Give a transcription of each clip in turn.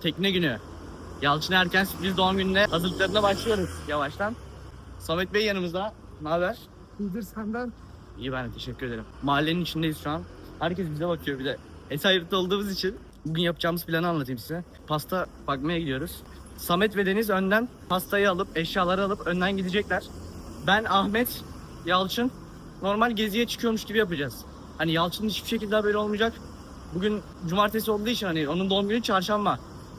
tekne günü. Yalçın Erken sürpriz doğum gününe hazırlıklarına başlıyoruz yavaştan. Samet Bey yanımızda. Ne haber? İyidir senden. İyi ben de teşekkür ederim. Mahallenin içindeyiz şu an. Herkes bize bakıyor bir de. Esayirt olduğumuz için bugün yapacağımız planı anlatayım size. Pasta bakmaya gidiyoruz. Samet ve Deniz önden pastayı alıp eşyaları alıp önden gidecekler. Ben Ahmet, Yalçın normal geziye çıkıyormuş gibi yapacağız. Hani Yalçın'ın hiçbir şekilde haberi olmayacak. Bugün cumartesi olduğu için hani onun doğum günü çarşamba.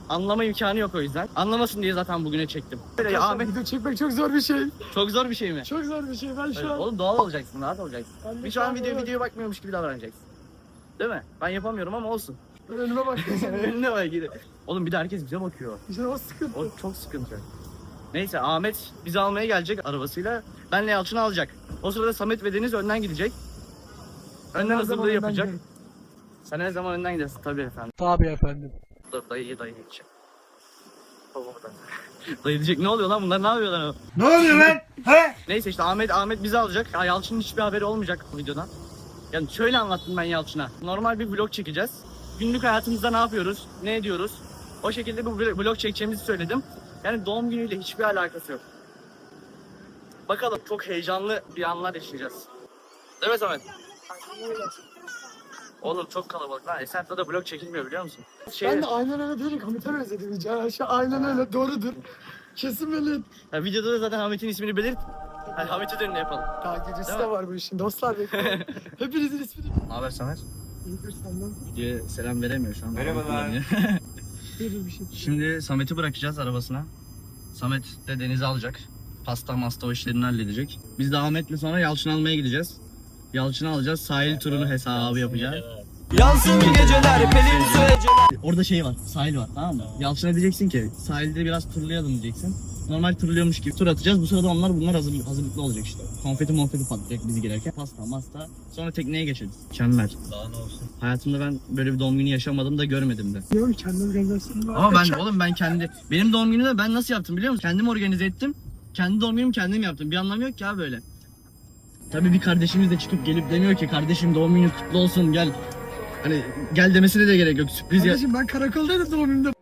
Anlama imkanı yok o yüzden. Anlamasın diye zaten bugüne çektim. Böyle Ahmet Video çekmek çok zor bir şey. çok zor bir şey mi? Çok zor bir şey. Ben şu an... Oğlum doğal olacaksın, rahat olacaksın. Ben Bir şu an video videoya bakmıyormuş gibi davranacaksın. Değil mi? Ben yapamıyorum ama olsun. Ben önüme bakıyorum. Önüne bak gidi. Oğlum bir de herkes bize bakıyor. işte o sıkıntı. O çok sıkıntı. Neyse Ahmet bizi almaya gelecek arabasıyla. Benle Yalçın'ı alacak. O sırada Samet ve Deniz önden gidecek. Önden hazırlığı yapacak. Sen her zaman önden gidersin tabii efendim. Tabii efendim. Dur dayı dayı gidecek. Babamdan. dayı diyecek ne oluyor lan bunlar ne yapıyorlar? o? Ne oluyor lan? He? Neyse işte Ahmet Ahmet bizi alacak. Ya Yalçın'ın hiçbir haberi olmayacak bu videodan. Yani şöyle anlattım ben Yalçın'a. Normal bir vlog çekeceğiz. Günlük hayatımızda ne yapıyoruz, ne ediyoruz. O şekilde bu vlog çekeceğimizi söyledim. Yani doğum günüyle hiçbir alakası yok. Bakalım çok heyecanlı bir anlar yaşayacağız. Değil mi Samet? Oğlum çok kalabalık lan. Esen'de de vlog çekilmiyor biliyor musun? Şey, Ben de aynen öyle değilim. Komutan özledim. Ya şu aynen öyle doğrudur. Kesin böyle. ya videoda da zaten Hamet'in ismini belirt. Hadi Hamet üzerinde yapalım. Daha gecesi Değil de mi? var bu işin. Dostlar bekliyorum. Hepinizin ismini. Ne haber Samet? İyidir senden. Videoya selam veremiyor şu an. Merhabalar. Böyle bir şey. Şimdi Samet'i bırakacağız arabasına. Samet de Deniz'i alacak. Pasta masta o işlerini halledecek. Biz de Ahmet'le sonra Yalçın almaya gideceğiz. Yalçın'ı alacağız. Sahil turunu hesabı yapacağız. Yansın geceler pelin su Orada şey var, sahil var tamam mı? Yalçın'a diyeceksin ki sahilde biraz turlayalım diyeceksin. Normal turluyormuş gibi tur atacağız. Bu sırada onlar bunlar hazır, hazırlıklı olacak işte. Konfeti monfeti patlayacak bizi girerken. Pasta masta. Sonra tekneye geçeriz. Mükemmel. Daha ne olsun. Hayatımda ben böyle bir doğum günü yaşamadım da görmedim de. Yok kendi organizasyonum var. Ama ben oğlum ben kendi benim doğum günümü de ben nasıl yaptım biliyor musun? Kendim organize ettim. Kendi doğum günümü kendim yaptım. Bir anlamı yok ki abi böyle. Tabii bir kardeşimiz de çıkıp gelip demiyor ki kardeşim doğum günün kutlu olsun gel. Hani gel demesine de gerek yok. Sürpriz ya. Kardeşim ben karakoldaydım doğumumda.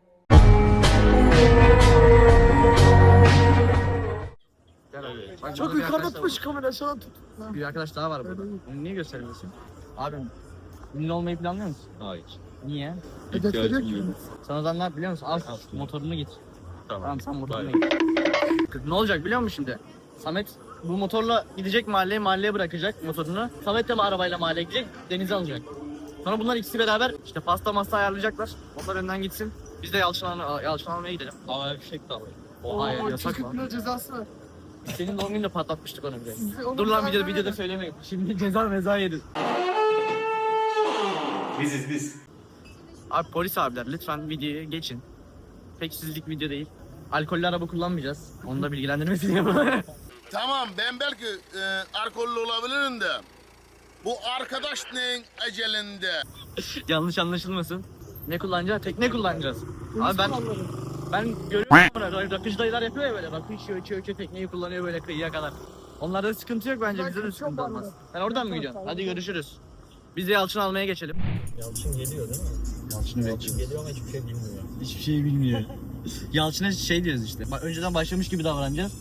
Çok yukarıda tutmuş kamera şu an tut. Bir arkadaş daha var burada. Onu niye göstermiyorsun? Abim ünlü olmayı planlıyor musun? Hayır. Niye? Hedefleniyor ki. Sen o zaman ne yap biliyor musun? Al motorunu git. Tamam. Tamam sen motoruna git. Ne olacak biliyor musun şimdi? Samet bu motorla gidecek mahalleye, mahalleye bırakacak motorunu. Samet de mi arabayla mahalleye gidecek, Deniz'i alacak. Sonra bunlar ikisi beraber işte pasta masta ayarlayacaklar. Onlar önden gitsin. Biz de Yalçın, al- Yalçın almaya gidelim. Havaya fişek de alır. O hayır yasak mı? cezası var. Senin doğum gününde patlatmıştık onu bile. Dur lan videoda, videoda söylemeyin. Şimdi ceza meza yeriz. Biziz biz. Abi polis abiler lütfen videoyu geçin. Pek sizlik video değil. Alkollü araba kullanmayacağız. Onu da bilgilendirmesini yapalım. Tamam ben belki e, alkollü olabilirim de bu arkadaş neyin ecelinde? Yanlış anlaşılmasın. Ne kullanacağız? Tekne kullanacağız. Abi ben ben görüyorum bunu. Rakıcı dayılar yapıyor ya böyle. Rakı içiyor, içiyor, içiyor. Tekneyi kullanıyor böyle kıyıya kadar. Onlarda sıkıntı yok bence. Ben Bizde de sıkıntı ben olmaz. Sen oradan mı gidiyorsun? Hadi görüşürüz. Biz de Yalçın almaya geçelim. Yalçın geliyor değil mi? Yalçın'ı Yalçın geliyor ama hiçbir şey bilmiyor. Hiçbir şey bilmiyor. Yalçın'a şey diyoruz işte. Bak önceden başlamış gibi davranacağız.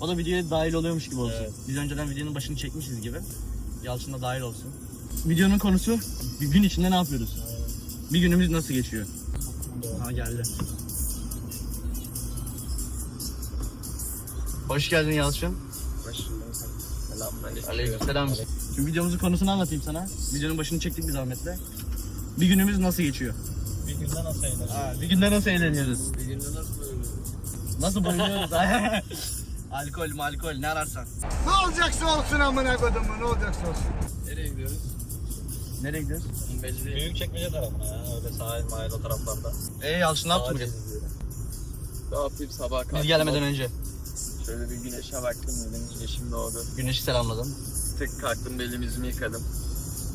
O da videoya dahil oluyormuş gibi olsun. Evet. Biz önceden videonun başını çekmişiz gibi. Yalçın da dahil olsun. Videonun konusu bir gün içinde ne yapıyoruz? Bir günümüz nasıl geçiyor? Ha geldi. Hoş geldin Yalçın. Aleykümselam. Şimdi videomuzun konusunu anlatayım sana. Videonun başını çektik biz Ahmet'le. Bir günümüz nasıl geçiyor? Bir günde nasıl eğlenir? Ha, bir günde nasıl eğleniyoruz? Bir günde nasıl Nasıl boyuyoruz? alkol alkol ne ararsan. Ne olacaksa olsun amına kodumu ne olacaksa olsun. Nereye gidiyoruz? Nereye gidiyoruz? Belli değil. Büyük çekmece tarafına ya. Öyle sahil mahil o taraflarda. Ee Yalçın ne yaptın bugün? Ne yapayım sabah kalktım. Biz gelmeden önce. Şöyle bir güneşe baktım dedim güneşim doğdu. Güneşi selamladım. Tık kalktım belimi yüzümü yıkadım.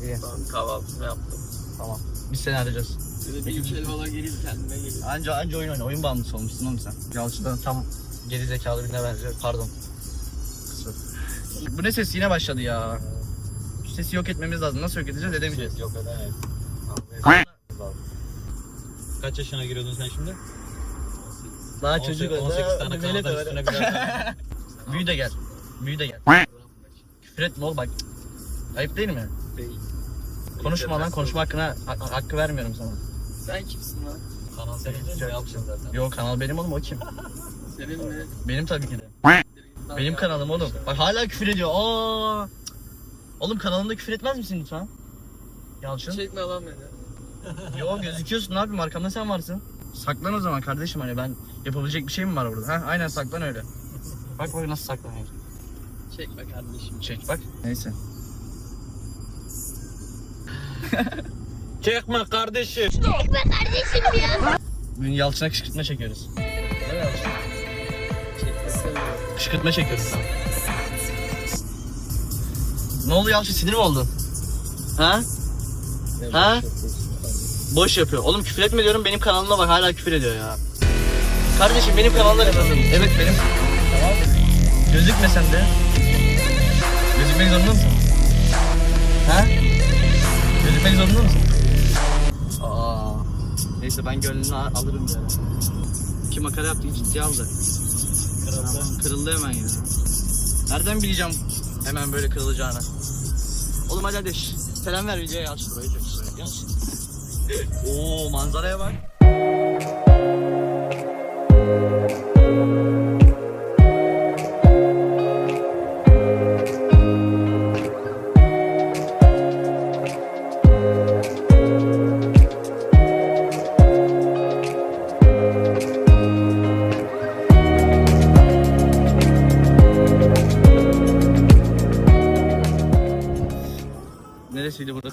İyi. Sonra kahvaltımı yaptım. Tamam. Biz seni arayacağız. Şöyle bir iki elmalar gelip kendime gelip. Anca anca oyun oyna. Oyun bağımlısı olmuşsun oğlum sen. Yalçın'dan tam geri zekalı birine benziyor. Pardon. Kusur. Bu ne ses yine başladı ya. Şu sesi yok etmemiz lazım. Nasıl yok edeceğiz? Edemeyeceğiz. Yok edemeyiz. Kaç yaşına giriyordun sen şimdi? Daha 18, çocuk 18 tane Velet kanalda var. üstüne birer Büyü de gel. Büyü de gel. Küfür etme oğlum bak. Ayıp değil mi? Konuşma lan konuşma hakkına ha- hakkı vermiyorum sana. Sen kimsin lan? kanal senin de yapsın zaten. Yo kanal benim oğlum o kim? Senin mi? Benim tabii ki de. Benim kanalım oğlum. Bak hala küfür ediyor. Aa. Oğlum kanalında küfür etmez misin lütfen? Yalçın. Çekme lan beni. Yo gözüküyorsun ne yapayım arkamda sen varsın. Saklan o zaman kardeşim hani ben yapabilecek bir şey mi var burada? Ha aynen saklan öyle. Bak bak nasıl saklanıyor. Çekme kardeşim. Çek bak. Neyse. Çekme kardeşim. Bugün Yalçın'a kışkırtma çekiyoruz. Kışkırtma çekiyoruz. Ne oldu Yalçın sinir mi oldun? Ha? Ha? Boş yapıyor. Oğlum küfür etme diyorum benim kanalıma bak hala küfür ediyor ya. Kardeşim benim ne yapıyorsun? Evet benim. Tamam. Gözükme sen de. Gözükmek zorunda mısın? Ha? Gözükmek zorunda mısın? Aa. Neyse ben gönlünü al- alırım ya. Kim makara yaptı ciddiye aldı. Kırıldı. Kırıldı hemen ya. Nereden bileceğim hemen böyle kırılacağını? Oğlum hadi hadi selam ver videoya aç burayı çok güzel. Gel. Oo manzaraya bak.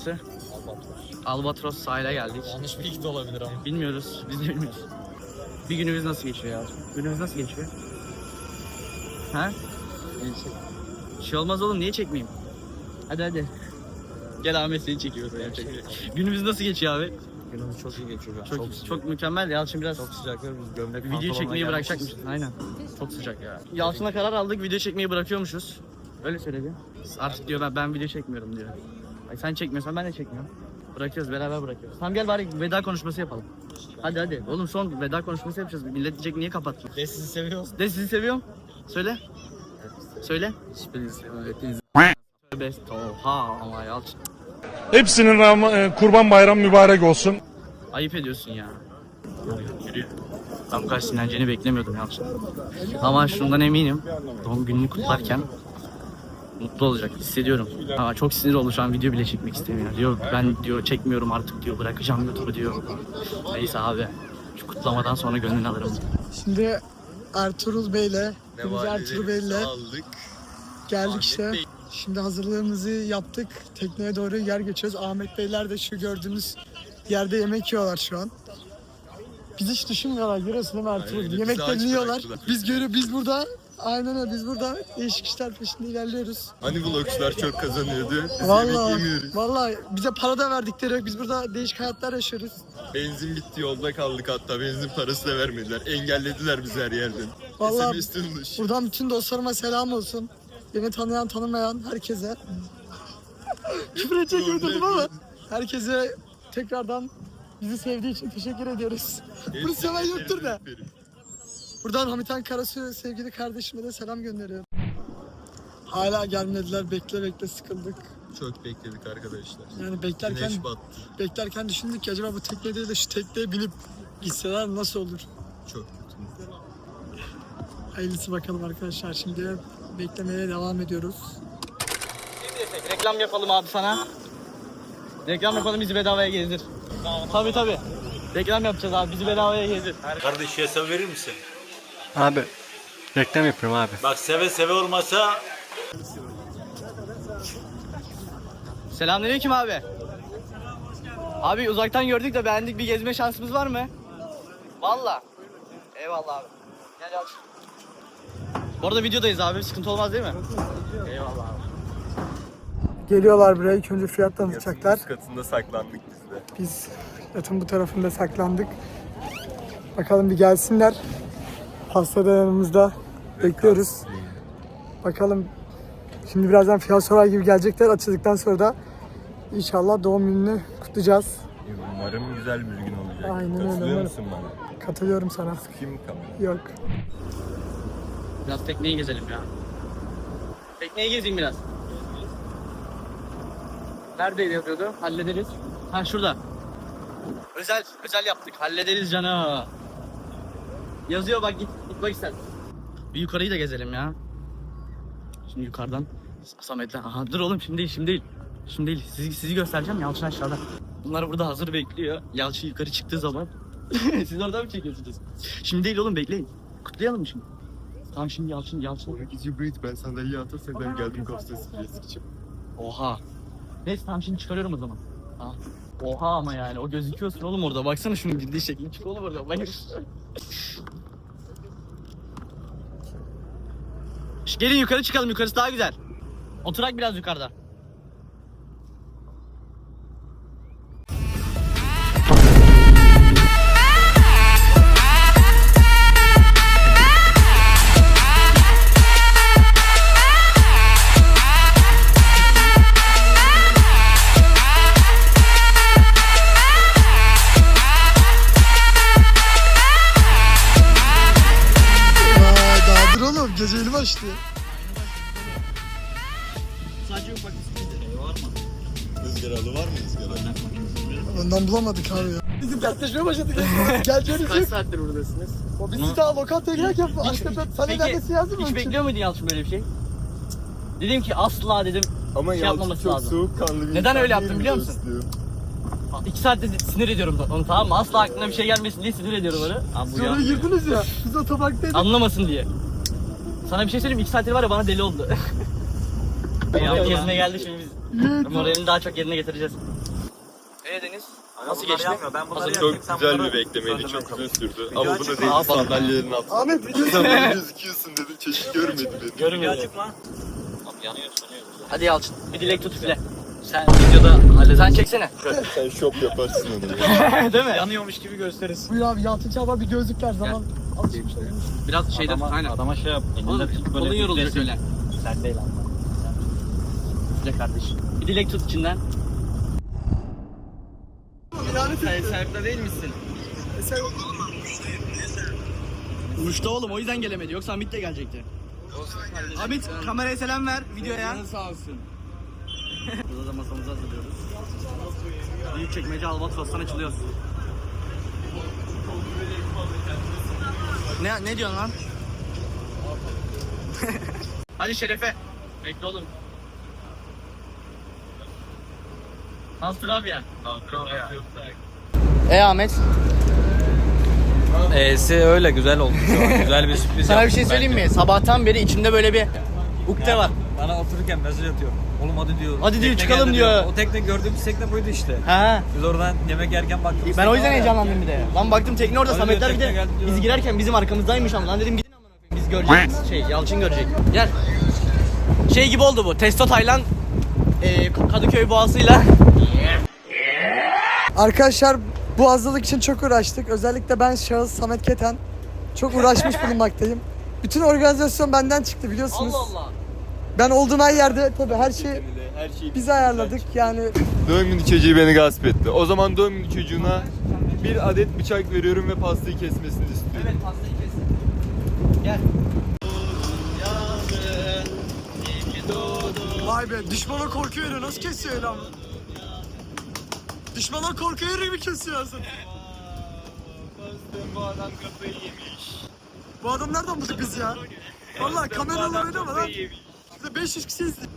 Neresiydi burası? Albatros sahile geldik. Yanlış bilgi de olabilir ama. Bilmiyoruz, biz de bilmiyoruz. Bir günümüz nasıl geçiyor ya? Günümüz nasıl geçiyor? Ha? Bir şey olmaz oğlum, niye çekmeyeyim? Hadi hadi. Gel Ahmet seni çekiyoruz ya. Günümüz nasıl geçiyor abi? Günümüz çok iyi geçiyor. Çok çok, mükemmel. Yalçın biraz çok sıcak ve biz gömlek video çekmeyi bırakacakmış. Aynen. Çok sıcak ya. Yalçın'a karar aldık, video çekmeyi bırakıyormuşuz. Öyle söyledi. Artık diyor ben, ben video çekmiyorum diyor. Ay sen çekmiyorsan ben de çekmiyorum. Bırakıyoruz, beraber bırakıyoruz. Tamam gel bari veda konuşması yapalım. Hadi hadi. Oğlum son veda konuşması yapacağız. Millet diyecek niye kapattın? De sizi seviyoruz. De sizi seviyorum. Söyle. Söyle. Hiçbirinizi hepinizi. Tövbe. Oha ama Yalçın. Hepsinin e, kurban bayram mübarek olsun. Ayıp ediyorsun ya. Bu kadar sinirleneceğini beklemiyordum Yalçın. Ama şundan eminim. Doğum gününü kutlarken mutlu olacak hissediyorum. Ama çok sinir oldu şu an video bile çekmek istemiyor. Diyor ben diyor çekmiyorum artık diyor bırakacağım YouTube'u diyor. Neyse abi. Şu kutlamadan sonra gönlünü alırım. Şimdi Ertuğrul Bey'le, Deniz Ertuğrul Bey'le geldik işte. Şimdi hazırlığımızı yaptık. Tekneye doğru yer geçiyoruz. Ahmet Beyler de şu gördüğünüz yerde yemek yiyorlar şu an. Biz hiç düşünmüyorlar. Değil mi Ertuğrul? Yemeklerini yiyorlar. Biz görüyor, biz burada Aynen öyle biz burada değişik işler peşinde ilerliyoruz. Hani vlogçular çok kazanıyordu. Biz yemek Vallahi, yemiyoruz. vallahi bize para da verdikleri yok. Biz burada değişik hayatlar yaşıyoruz. Benzin bitti yolda kaldık hatta benzin parası da vermediler. Engellediler bizi her yerden. Vallahi SMS buradan bütün dostlarıma selam olsun. Beni tanıyan tanımayan herkese. Küfür edecek gibi dedim ama herkese tekrardan bizi sevdiği için teşekkür ediyoruz. Bunu seven yoktur da. Buradan Hamitan Karasu sevgili kardeşime de selam gönderiyorum. Hala gelmediler. Bekle bekle sıkıldık. Çok bekledik arkadaşlar. Yani beklerken Güneş battı. beklerken düşündük ki acaba bu tekne değil de şu tekneye binip gitseler nasıl olur? Çok kötü. Hayırlısı bakalım arkadaşlar. Şimdi beklemeye devam ediyoruz. Reklam yapalım abi sana. Reklam yapalım bizi bedavaya gezdir. Tabii tabii. Reklam yapacağız abi bizi bedavaya gezdir. Kardeş hesap verir misin? Abi reklam yapıyorum abi. Bak seve seve olmasa Selamünaleyküm abi. Abi uzaktan gördük de beğendik bir gezme şansımız var mı? Valla. Eyvallah abi. Gel al. Bu arada videodayız abi sıkıntı olmaz değil mi? Eyvallah abi. Geliyorlar buraya. İlk önce fiyat tanıtacaklar. katında saklandık biz de. Biz yatın bu tarafında saklandık. Bakalım bir gelsinler. Hasta da yanımızda. Bekliyoruz. Bakalım. Şimdi birazdan fiyat sorar gibi gelecekler. Açıldıktan sonra da inşallah doğum gününü kutlayacağız. Umarım güzel bir gün olacak. Aynen öyle, Katılıyor umarım. musun bana? Katılıyorum sana. Kim kamera? Yok. Biraz tekneyi gezelim ya. Tekneyi gezeyim biraz. Neredeydi yapıyordu? Hallederiz. Ha şurada. Özel, özel yaptık. Hallederiz canım. Yazıyor bak git, git bak istersen. Bir yukarıyı da gezelim ya. Şimdi yukarıdan Samet'le. Aha dur oğlum şimdi değil, şimdi değil. Şimdi değil. Sizi, sizi göstereceğim Yalçın aşağıda. Bunlar burada hazır bekliyor. Yalçın yukarı çıktığı zaman. Siz orada mı çekiyorsunuz? Şimdi değil oğlum bekleyin. Kutlayalım mı şimdi? Tamam şimdi Yalçın, Yalçın. ben sandalye atarsan ben geldim Kostas için. Oha. Neyse tamam şimdi çıkarıyorum o zaman. Ha. Oha ama yani o gözüküyorsun oğlum orada. Baksana şunun girdiği şekli. Çık oğlum orada. Şş, Gelin yukarı çıkalım. Yukarısı daha güzel. Oturak biraz yukarıda. Ondan bulamadık abi ya. Bizim dertleşmeye başladık. Geleceğiniz Kaç saattir buradasınız? O biz daha lokantaya girerken Aştepe sana neredeyse yazdım hiç mı? bekliyor muydun Yalçın böyle bir şey? Dedim ki asla dedim Ama Şey Yalçın yapmaması çok lazım. soğukkanlı bir Neden insan öyle değil mi biliyor musun? dostum? İki saatte sinir ediyorum onu tamam mı? Asla aklına bir şey gelmesin diye sinir ediyorum onu. Abi bu Sonra ya. girdiniz ya. Biz otoparktaydık. Anlamasın diye. Sana bir şey söyleyeyim iki saattir var ya bana deli oldu. ya yerine geldi şimdi biz. Moralini daha çok yerine getireceğiz. Ee Deniz? Nasıl geçti? Ben bunları Çok güzel bir beklemeydi, çok uzun sürdü. Ama bunu değil sandalyelerin altında. Ahmet video Sen gözüküyorsun dedim, çeşit görmedim dedim. Görmüyor. Açık lan. Hadi Yalçın bir dilek tut üfle. Sen videoda halle sen çeksene. Sen şop yaparsın onu. Değil mi? Yanıyormuş gibi gösterirsin. Buyur abi Yalçın Çağlar bir gözlükler zaman. Alışmış olmuş. Biraz şeyden Adama, aynen. adama şey yap. Oğlum kolun yoruluyor şöyle. Sen değil ama. Üfle kardeşim. Bir dilek tut içinden. Sahipte değil misin? sen Uçta oğlum o yüzden gelemedi. Yoksa Hamit de gelecekti. Hamit kameraya selam ver videoya. sağ olsun. Burada da masamızı hazırlıyoruz. Büyük çekmece Albatros'tan açılıyoruz. Ne ne diyorsun lan? Hadi Şerefe. Bekle oğlum. Avustralya. Avustralya. E Ahmet, E'si öyle güzel oldu şu an. Güzel bir sürpriz sana bir yaptık şey söyleyeyim bence. mi? Sabahtan beri içimde böyle bir ukde var. Bana otururken mesaj atıyor. Oğlum hadi diyor. Hadi diyor, çıkalım geldi diyor. O tekne gördüğümüz tekne buydu işte. Ha. Biz oradan yemek yerken baktık. Ben o yüzden heyecanlandım bir de. Lan baktım tekne orada Öyle Sametler bir tekne de geldi diyor. biz girerken bizim arkamızdaymış ama lan dedim gidin amına koyayım biz göreceğiz. Şey Yalçın görecek. Gel. Şey gibi oldu bu. Testo Taylan e, Kadıköy Boğazı'yla Arkadaşlar bu hazırlık için çok uğraştık. Özellikle ben şahıs Samet Keten. Çok uğraşmış bulunmaktayım. Bütün organizasyon benden çıktı biliyorsunuz. Allah Allah. Ben olduğum her yerde tabii her şey Her şeyi biz ayarladık. Yani Doğum günü çocuğu beni gasp etti. O zaman doğum günü çocuğuna bir adet bıçak veriyorum ve pastayı kesmesini istiyorum. Evet pastayı kes. Gel. vay be düşmana korku veriyor. Nasıl kesiyor lan? Düşmana korku verir mi kesiyorsun? Bu adam kafayı yemiş. Bu adam nereden buldu kız ya? Vallahi kameralar öyle mi lan? Şurada 500 kişi izliyor.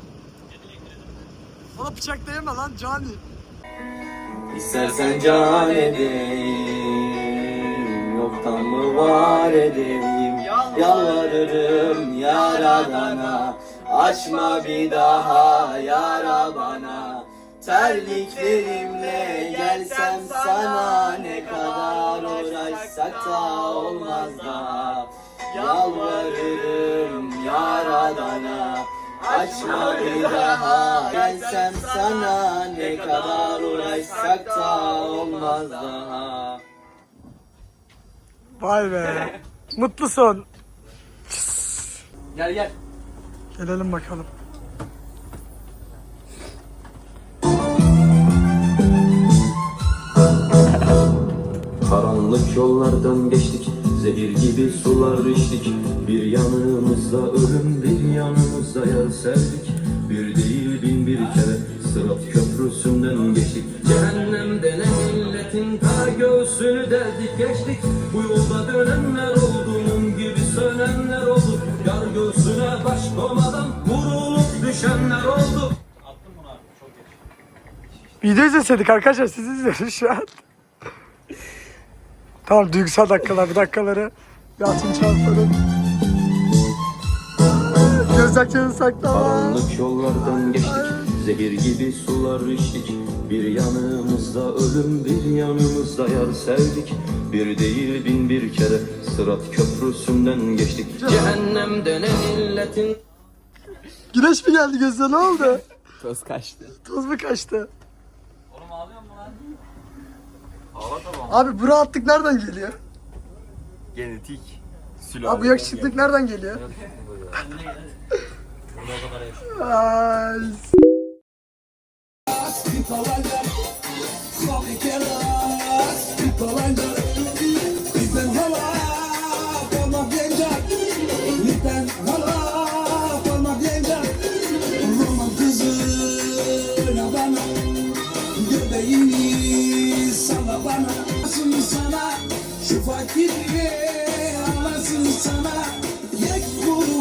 Bana bıçak değme lan cani. İstersen can edeyim Yoktan mı var edeyim Yalvarırım yaradana Açma bir daha yara bana Terliklerimle gelsem sana Ne kadar uğraşsak da olmaz daha Yalvarırım yaradana Açma bir daha Gelsem sana ne kadar uğraşsak da olmaz daha Vay be. Mutlu son. Gel gel. Gelelim bakalım. Karanlık yollardan geçtik Zehir gibi sular içtik. Bir yanımızda ölüm bir yanımızda yar sevdik. Bir değil bin bir kere Sırat köprüsünden geçtik. Cehennem denen milletin ta göğsünü deldik geçtik. Bu yolda dönenler oldu mum gibi sönenler oldu. Yar göğsüne baş komadan vurulup düşenler oldu. Video izleseydik arkadaşlar siz izliyorsunuz şu an. Tamam duygusal dakikalar bu dakikaları bir atın çarpalım. Gözyaşlarını saklama. Karanlık yollardan geçtik Zehir gibi sular içtik Bir yanımızda ölüm bir yanımızda yar sevdik Bir değil bin bir kere Sırat köprüsünden geçtik Cehennem denen illetin Güneş mi geldi gözüne ne oldu? Toz kaçtı Toz mu kaçtı? Oğlum ağlıyor mu lan? Abi bu rahatlık nereden geliyor? Genetik. Abi bu yakışıklık nereden geliyor? Ay.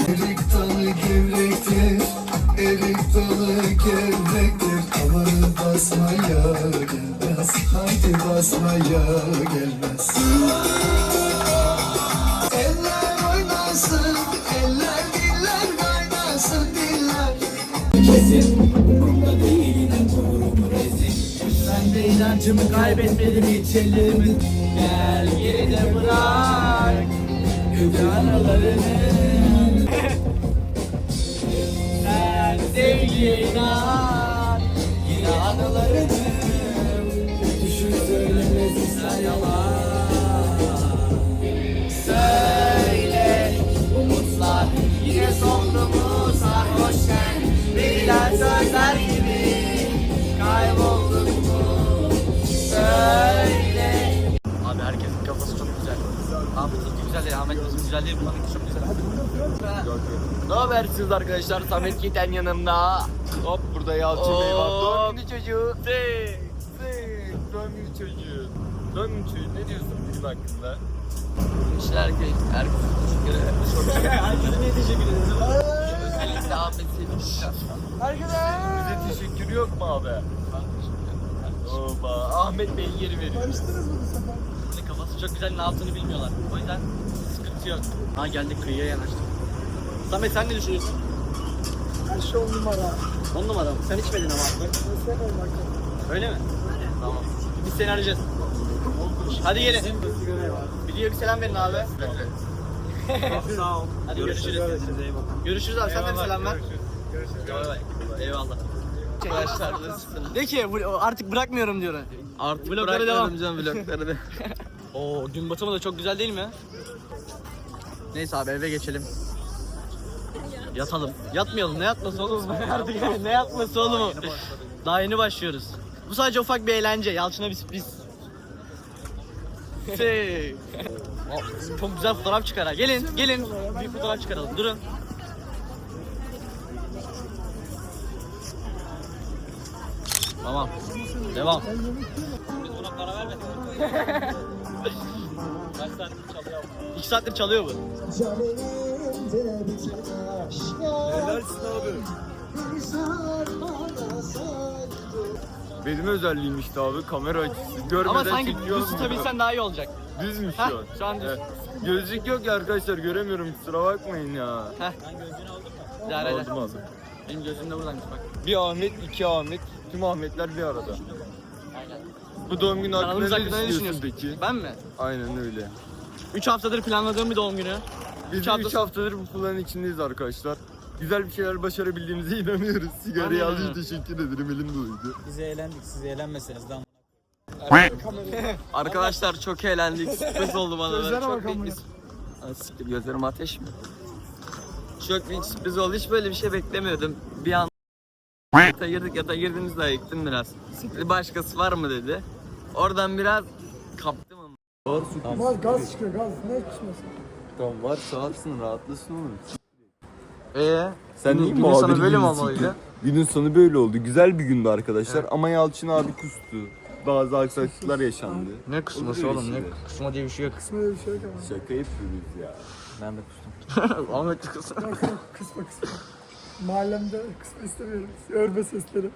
Erik dalı gevrektir, erik dalı gevrektir Amanı basmaya gelmez, haydi basmaya gelmez Eller oynasın, eller diller kaynasın diller Ben de inancımı kaybetmedim hiç elimi Gel geride bırak Kötü anılarını Sen sevgiye inan Yine anılarını. Düşün söylemez sen yalan Ahmet bizim güzel değil Bunlarınki çok güzel Ne habersiniz arkadaşlar Samet Giten yanımda Hop burada Yalçın Bey var. Doğum günü çocuğu. Zing. Zing. Doğum günü çocuğu. Doğum günü çocuğu. Ne diyorsun benim hakkında? İşte teşekkür ederim Herkese niye teşekkür ederiz Özellikle Ahmet senin Bize teşekkür yok mu abi? Oba. Ahmet Bey yeri veriyor. Barıştınız mı bu sefer? İşte kafası çok güzel ne yaptığını bilmiyorlar. O yüzden sıkıntı yok. Ha geldik kıyıya yanaştık. Samet sen ne düşünüyorsun? Her şey on numara. On numara mı? Sen içmedin ama. Nasıl olmak? Öyle mi? Tamam. Biz seni arayacağız. Hadi gelin. Videoya bir selam verin abi. Sağ ol. Hadi görüşürüz. Görüşürüz abi. Sen de bir selam ver. Görüşürüz. Eyvallah. Arkadaşlar De ki bu- artık bırakmıyorum diyor. Artık Vloglara devam. canım vlogları da. Oo gün batımı da çok güzel değil mi? Neyse abi eve geçelim. Yatalım. Yatmayalım. Ne yatması oğlum? Artık ne yatması oğlum? Daha yeni başlıyoruz. Bu sadece ufak bir eğlence. Yalçın'a bir sürpriz. Şey. Çok güzel fotoğraf çıkar ha. Gelin, gelin. Bir fotoğraf çıkaralım. Durun. Tamam. Devam. Biz buna para vermedik. İki saattir çalıyor bu. Helalsin abi. Benim özelliğim işte abi kamera açısı. Görmeden Ama sanki çekiyorum. düz tutabilsen daha iyi olacak. Düz mü Heh, şu an? şu an düz. Evet. Gözlük yok ya arkadaşlar göremiyorum kusura bakmayın ya. Heh. İdare eder. Aldım aldım. Benim gözüm de buradaymış bak. Bir Ahmet, iki Ahmet, tüm Ahmetler bir arada. Aynen. Bu doğum günü Kanalımız hakkında ne hakkında ne düşünüyorsun düşünüyorsun? peki? Ben mi? Aynen öyle. 3 haftadır planladığım bir doğum günü. Biz Üç 3 hafta- haftadır bu planın içindeyiz arkadaşlar. Güzel bir şeyler başarabildiğimize inanıyoruz. Sigarayı Aynen alayım öyle. teşekkür ederim elim doluydu. Biz eğlendik. Siz eğlenmeseniz daha Arkadaşlar çok eğlendik. Sürpriz oldu bana. Gözlere çok bak büyük amına. bir... Siktir, gözlerim ateş mi? Çok büyük sürpriz oldu. Hiç böyle bir şey beklemiyordum. Bir an yata girdik yata girdiğimizde ayıktım biraz. Bir başkası var mı dedi. Oradan biraz ama. Var su Var gaz çıkıyor gaz. Ne çıkmasın? Tamam var sağatsın rahatlasın oğlum. Eee? Sen niye günün sonu böyle mi olmalıydı? siktin? Günün sonu böyle oldu. Güzel bir gündü arkadaşlar ama Yalçın abi kustu. Bazı aksaklıklar yaşandı. Ne kusması Olur oğlum ne öyle kusma diye bir şey yok. Böyle bir şey yok ama. Şaka yapıyoruz ya. Ben de kustum. Ahmet yok kısma kısma. Mahallemde kısma istemiyorum. Örme sesleri.